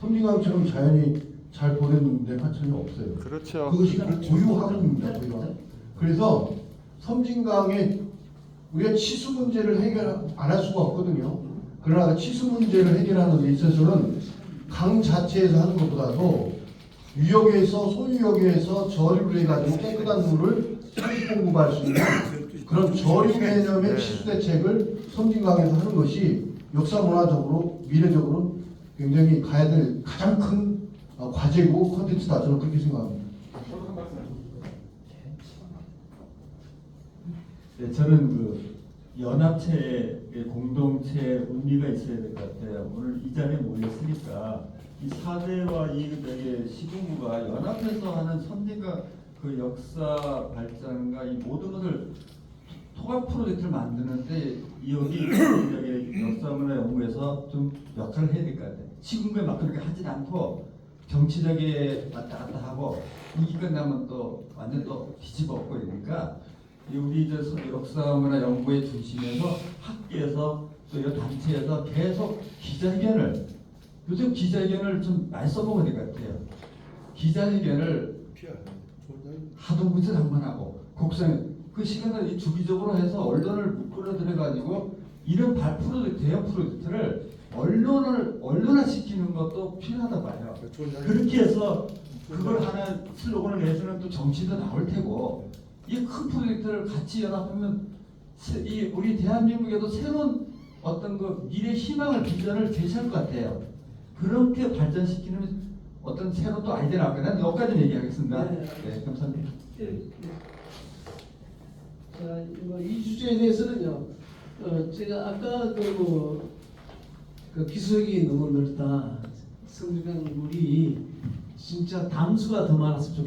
섬진강처럼 자연이 잘 보내는 데 하천이 없어요. 그렇죠. 그것이 고유 학문입니다. 고유 학문. 그래서 섬진강에 우리가 치수 문제를 해결 안 할 수가 없거든요. 그러나 치수 문제를 해결하는 데 있어서는 강 자체에서 하는 것보다도 유역에서 소유역에서 저류를 해가지고 깨끗한 물을 산입 공급할 수 있는 그런 저류 개념의 네. 치수 대책을 섬진강에서 하는 것이 역사 문화적으로 미래적으로 굉장히 가야 될 가장 큰 어, 과제고 컨텐츠다 저는 그렇게 생각합니다. 네, 저는 그 연합체의 공동체 의미가 있어야 될 것 같아요. 오늘 이 자리에 모였으니까 이 사대와 이 저기 시군구가 연합해서 하는 선진과 그 역사 발전과 이 모든 것을 통합 프로젝트를 만드는데 이 여기 여기 역사문화 연구에서 좀 역할을 해야 될 것 같아요. 시군구에 막 그렇게 하진 않고 정치적에 왔다 갔다 하고 이기 끝나면 또 완전 또 뒤집어 엎고 이러니까 이 우리 저 서- 역사문화 연구의 중심에서 학계에서 또 이런 단체에서 계속 기자회견을 요즘 기자회견을 좀 많이 써먹어야 될 것 같아요. 기자회견을 하도 무슨 한번 하고 곡선 그 시간을 이 주기적으로 해서 언론을 끌어들여 가지고 이런 발 프로젝트 대형 프로젝트를 언론을 언론화 시키는 것도 필요하다 봐요. 그렇게 해서 그걸 하나 슬로건을 내서는 또 정치도 나올 테고 이 큰 프로젝트를 같이 연합하면 새- 이 우리 대한민국에도 새로운 어떤 그 미래 희망을 비전을 제시할 것 같아요. 그렇게 발전시키는 어떤 새로운 또 아이디어 나올. 난 여기까지 얘기하겠습니다. 네. 네, 감사합니다. 예, 예. 자, 이거 이 주제에 대해서는요. 어, 제가 아까 그, 그 기술이 너무 넓다. 성주강 물이 진짜 담수가 더 많았으면 좋겠다.